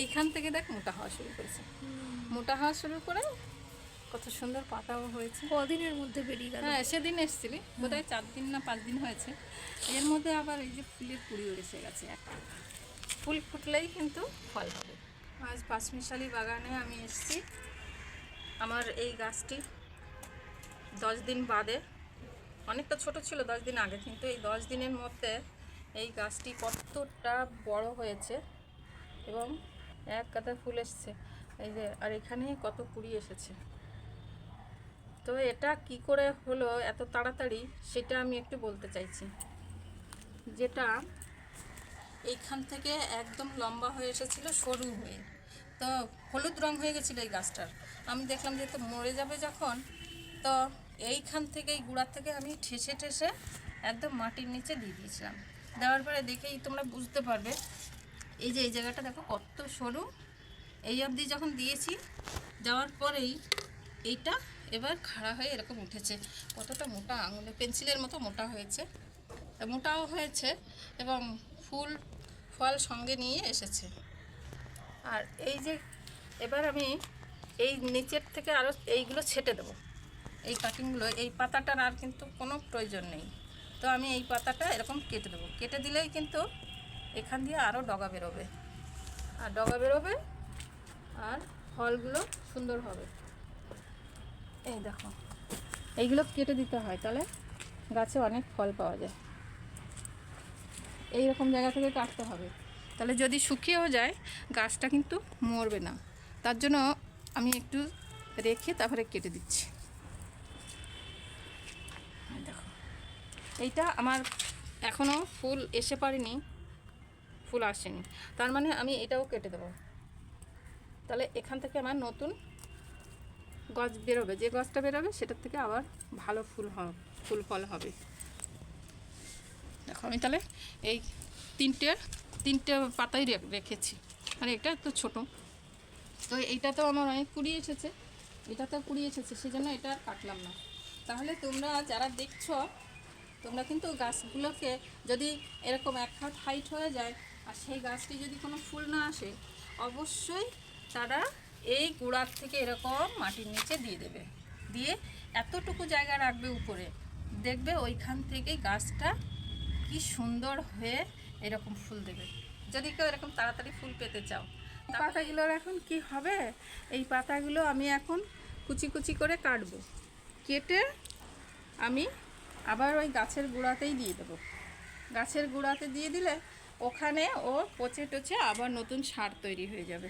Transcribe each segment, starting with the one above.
এইখান থেকে দেখ মোটা হওয়া শুরু করেছে। মোটা হওয়া শুরু করে কত সুন্দর পাতাও হয়েছে। কদিনের মধ্যে বেরিয়ে গেল। হ্যাঁ সেদিন এসেছিলি। বোধহয় চার দিন না পাঁচ দিন হয়েছে। এর মধ্যে আবার এই যে ফুলের কুড়ি এসে গেছে একটা। ফুল ফুটলেই কিন্তু ফল হবে। আজ পাঁচমিশালি বাগানে আমি এসেছি। আমার এই গাছটি দশ দিন বাদে অনেকটা ছোট ছিল দশ দিন আগে কিন্তু এই দশ দিনের মধ্যে এই গাছটি কতটা বড় হয়েছে এবং এক কাতা ফুল এসছে। এই যে, আর এখানে কত কুড়ি এসেছে। তো এটা কি করে হলো, এত তাড়াতাড়ি, সেটা আমি একটু বলতে চাইছি। যেটা এইখান থেকে একদম লম্বা হয়ে এসেছিল, সরু হয়ে। তো হলুদ রং হয়ে গেছিল এই গাছটার। আমি দেখলাম যে তো মরে যাবে যখন, তো এইখান থেকে, এই গুঁড়ার থেকে আমি ঠেসে ঠেসে একদম মাটির নিচে দিয়ে দিয়েছিলাম। দেওয়ার পরে দেখেই তোমরা বুঝতে পারবে এই যে, এই জায়গাটা দেখো কত সরু। এই অবধি যখন দিয়েছি, যাওয়ার পরেই এইটা এবার খাড়া হয়ে এরকম উঠেছে। কতটা মোটা আঙুলে পেন্সিলের মতো মোটা হয়েছে। মোটাও হয়েছে এবং ফুল, ফল সঙ্গে নিয়ে এসেছে। আর এই যে, এবার আমি এই নিচের থেকে আরও এইগুলো ছেটে দেবো। এই কাটিংগুলো, এই পাতাটার আর কিন্তু কোনো প্রয়োজন নেই। তো আমি এই পাতাটা এরকম কেটে দেবো। কেটে দিলেই কিন্তু এখান দিয়ে আরও ডগা বেরোবে। আর ডগা বেরোবে আর ফলগুলো সুন্দর হবে। এই দেখো, এইগুলো কেটে দিতে হয়, তাহলে গাছে অনেক ফল পাওয়া যায়। এই রকম জায়গা থেকে কাটতে হবে। তাহলে যদি শুকিয়েও যায়, গাছটা কিন্তু মরবে না। তার জন্য আমি একটু রেখে তারপরে কেটে দিচ্ছি। দেখো, এইটা আমার এখনও ফুল এসে পারেনি। ফুল আসেনি। তার মানে আমি এটাও কেটে দেবো। তাহলে এখান থেকে আমার নতুন গাছ বেরোবে। যে গাছটা বেরোবে, সেটার থেকে আবার ভালো ফুল ফুল ফল হবে। দেখো, আমি তাহলে এই তিনটে তিনটে পাতাই রেখেছি। আর এটা তো ছোট। তো এইটা তো আমার অনেক কুড়ি এসেছে। এটা তো কুড়ি এসেছে সেই জন্য এটা আর কাটলাম না। তাহলে তোমরা যারা দেখছ, তোমরা কিন্তু গাছগুলোকে যদি এরকম এক হাত হাইট হয়ে যায় আর সেই গাছটি যদি কোনো ফুল না আসে অবশ্যই তারা এই গোড়ার থেকে এরকম মাটির নিচে দিয়ে দেবে। দিয়ে এতটুকু জায়গা রাখবে উপরে। দেখবে ওইখান থেকে গাছটা কি সুন্দর হয়ে এরকম ফুল দেবে। যদি কেউ এরকম তাড়াতাড়ি ফুল পেতে চাও পাতাগুলোর এখন কি হবে? এই পাতাগুলো আমি এখন কুচি কুচি করে কাটবো। কেটে আমি আবার ওই গাছের গোড়াতেই দিয়ে দেবো। গাছের গোড়াতে দিয়ে দিলে ওখানে ও পচে টচে আবার নতুন সার তৈরি হয়ে যাবে।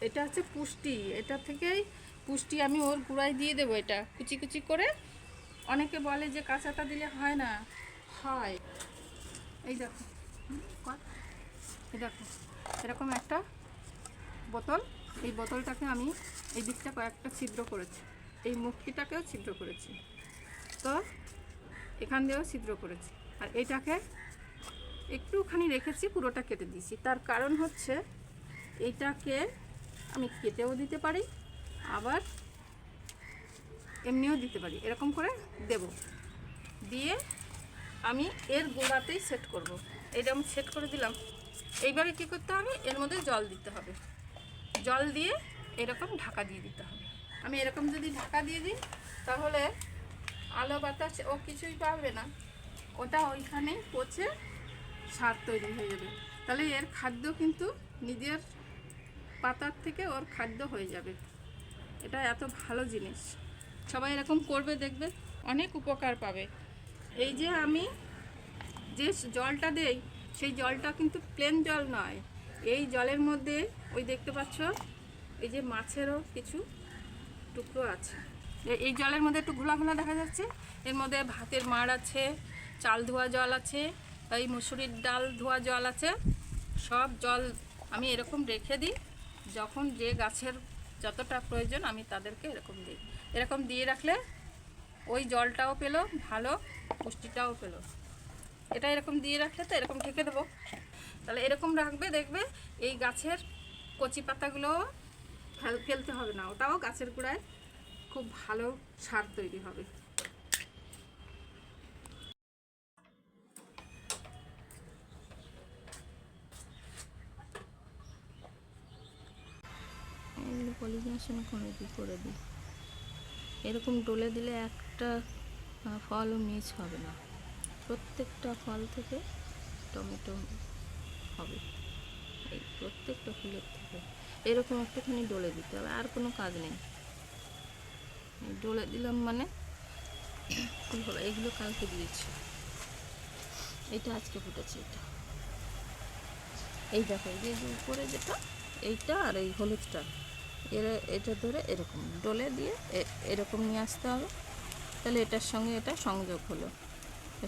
এটা হচ্ছে পুষ্টি। এটা থেকেই পুষ্টি আমি ওর গোড়ায় দিয়ে দেবো এটা। কুচি কুচি করে অনেকে বলে যে কাঁচাটা দিলে হয় না। হয়। এই দেখো। এই দেখো। এরকম একটা বোতল। এই বোতলটাকে আমি এই দিকটা কয়েকটা ছিদ্র করেছি। এই মুক্তিটাকেও ছিদ্র করেছি। তো এখান দিয়েও ছিদ্র করেছি। আর এইটাকে একটুখানি রেখেছি, পুরোটা কেটে দিয়েছি। তার কারণ হচ্ছে এইটাকে আমি কেটেও দিতে পারি, আবার এমনিও দিতে পারি। এরকম করে দেব। দিয়ে আমি এর গোড়াতেই সেট করব। এটা আমি সেট করে দিলাম। এইবারে কী করতে হবে? এর মধ্যে জল দিতে হবে। জল দিয়ে এরকম ঢাকা দিয়ে দিতে হবে। আমি এরকম যদি ঢাকা দিয়ে দিই, তাহলে আলো বাতাস ও কিছুই পাবে না। ওটা ওইখানেই পচে সার তৈরি হয়ে যাবে। তাহলে এর খাদ্য কিন্তু নিজের পাতার থেকে ওর খাদ্য হয়ে যাবে। এটা এত ভালো জিনিস। সবাই এরকম করবে, দেখবে অনেক উপকার পাবে। এই যে আমি যে জলটা দেই, সেই জলটা কিন্তু প্লেন জল নয়। এই জলের মধ্যে ওই দেখতে পাচ্ছ, এই যে মাছেরও কিছু টুকরো আছে। এই জলের মধ্যে একটু ঘোলা ঘোলা দেখা যাচ্ছে। এর মধ্যে ভাতের মাড় আছে, চাল ধোয়া জল আছে। এই মুসুরির ডাল, ধোয়া জল আছে। সব জল আমি এরকম রেখে দিই। যখন যে গাছের যতটা প্রয়োজন আমি তাদেরকে এরকম দিই। এরকম দিয়ে রাখলে ওই জলটাও পেল, ভালো পুষ্টিটাও পেল। এটা এরকম দিয়ে রাখলে তো এরকম ঢেকে দেবো। তাহলে এরকম রাখবে, দেখবে এই গাছের কচি পাতাগুলো ফেল, ফেলতে হবে না। ওটাও গাছের গোড়ায় খুব ভালো সার তৈরি হবে। পলিনেশন দিই, করে দিই। এরকম ডলে দিলে একটা ফলও মিস হবে না। প্রত্যেকটা ফল থেকে টমেটো হবে। এই প্রত্যেকটা ফুলের থেকে। এরকম একটুখানি ডলে দিতে হবে, আর কোনো কাজ নেই। ডলে দিলাম মানে ফুল হবে এইগুলো কালকে দিয়েছি। এটা আজকে ফুটেছে এটা। এই দেখো, এই যে উপরে যেটা, এইটা আর এই হলুদটা। এর, এটা ধরে এরকম। ডলে দিয়ে এরকম নিয়ে আসতে হবে। তাহলে এটার সঙ্গে এটা সংযোগ হলো।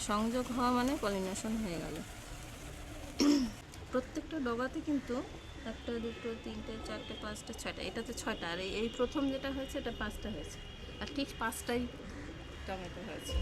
সংযোগ হওয়া মানে পলিনেশন হয়ে গেল। প্রত্যেকটা ডগাতে কিন্তু একটা, দুটো, তিনটে, চারটে, পাঁচটা, ছয়টা, এটাতে ছয়টা। আর এই প্রথম যেটা হয়েছে, এটা পাঁচটা হয়েছে। আর ঠিক পাঁচটাই টমেটো হয়েছে।